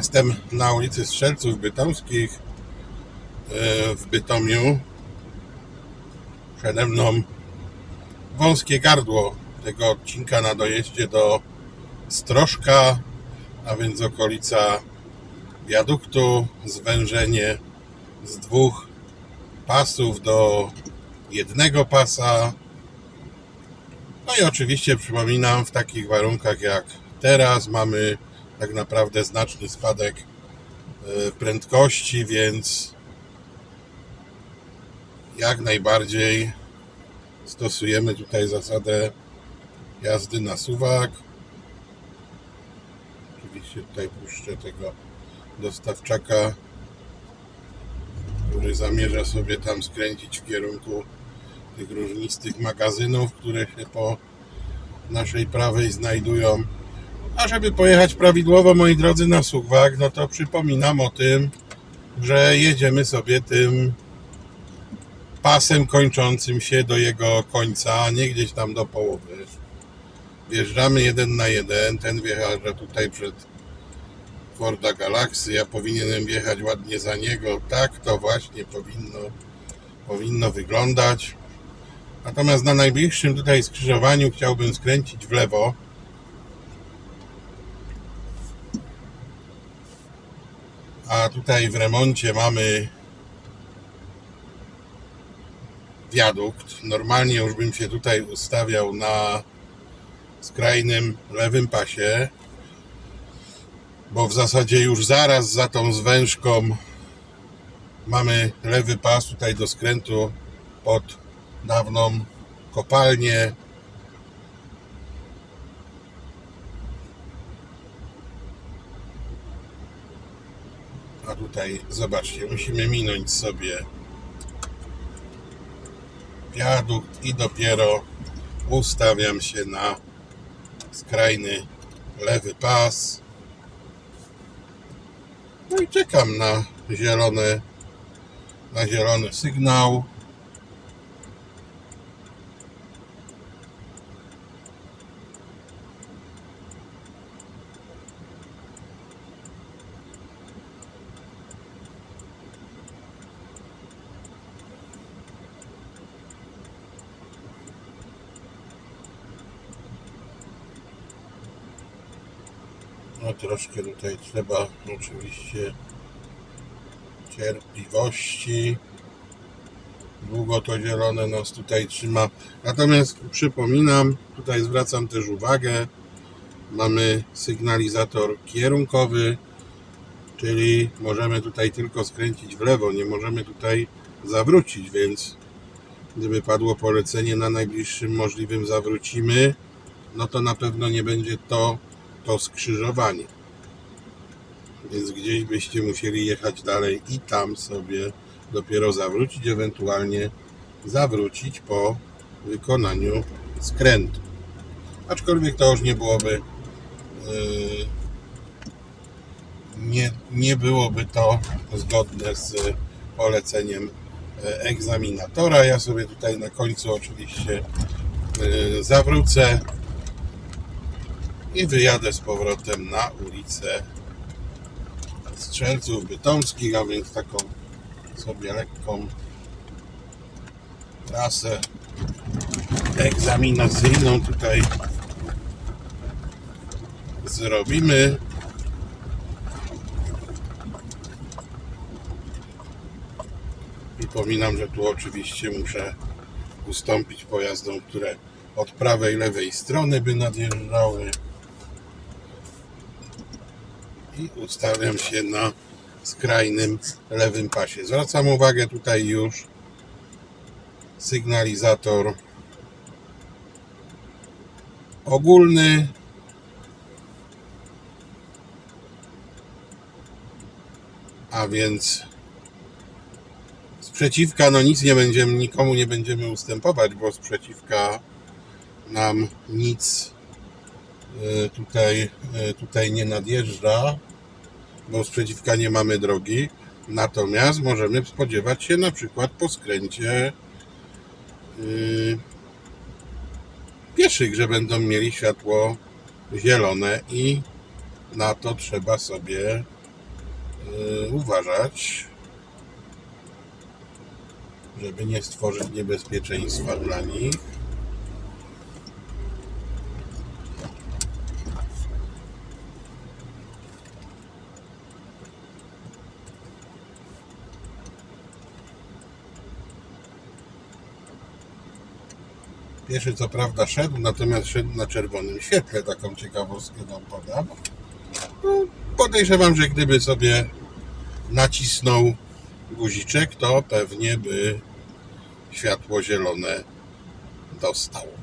Jestem na ulicy Strzelców Bytomskich e, w Bytomiu. Przede mną wąskie gardło tego odcinka na dojeździe do Stroszka, a więc okolica wiaduktu, zwężenie z dwóch pasów do jednego pasa. No i oczywiście przypominam, w takich warunkach jak teraz mamy tak naprawdę znaczny spadek e, prędkości, więc jak najbardziej stosujemy tutaj zasadę jazdy na suwak. Oczywiście tutaj puszczę tego dostawczaka, który zamierza sobie tam skręcić w kierunku tych różnistych magazynów, które się po naszej prawej znajdują. A żeby pojechać prawidłowo, moi drodzy, na suwak, no to przypominam o tym, że jedziemy sobie tym pasem kończącym się do jego końca, a nie gdzieś tam do połowy. Wjeżdżamy jeden na jeden, ten wjeżdża tutaj przed Forda Galaxy, ja powinienem wjechać ładnie za niego. Tak to właśnie powinno, powinno wyglądać. Natomiast na najbliższym tutaj skrzyżowaniu chciałbym skręcić w lewo. A tutaj w remoncie mamy wiadukt. Normalnie już bym się tutaj ustawiał na skrajnym lewym pasie, bo w zasadzie już zaraz za tą zwężką mamy lewy pas tutaj do skrętu pod dawną kopalnię. A tutaj zobaczcie, musimy minąć sobie wiadukt i dopiero ustawiam się na skrajny lewy pas. No i czekam na zielony, na zielony sygnał. No troszkę tutaj trzeba oczywiście cierpliwości. Długo to zielone nas tutaj trzyma. Natomiast przypominam, tutaj zwracam też uwagę, mamy sygnalizator kierunkowy, czyli możemy tutaj tylko skręcić w lewo, nie możemy tutaj zawrócić, więc gdyby padło polecenie na najbliższym możliwym zawrócimy, no to na pewno nie będzie to to skrzyżowanie. Więc gdzieś byście musieli jechać dalej i tam sobie dopiero zawrócić, ewentualnie zawrócić po wykonaniu skrętu. Aczkolwiek to już nie byłoby yy, nie, nie byłoby to zgodne z poleceniem e, egzaminatora. Ja sobie tutaj na końcu oczywiście yy, zawrócę i wyjadę z powrotem na ulicę Strzelców Bytomskich, a więc taką sobie lekką trasę egzaminacyjną tutaj zrobimy. Przypominam, że tu oczywiście muszę ustąpić pojazdom, które od prawej, lewej strony by nadjeżdżały i ustawiam się na skrajnym lewym pasie. Zwracam uwagę tutaj już sygnalizator ogólny. A więc sprzeciwka, no nic nie będziemy, nikomu nie będziemy ustępować, bo sprzeciwka nam nic tutaj, y, tutaj nie nadjeżdża, bo sprzeciwka nie mamy drogi. Natomiast możemy spodziewać się na przykład po skręcie yy, pieszych, że będą mieli światło zielone i na to trzeba sobie yy, uważać, żeby nie stworzyć niebezpieczeństwa dla nich. Pieszy co prawda szedł, natomiast szedł na czerwonym świetle. Taką ciekawostkę wam podam. No, podejrzewam, że gdyby sobie nacisnął guziczek, to pewnie by światło zielone dostał.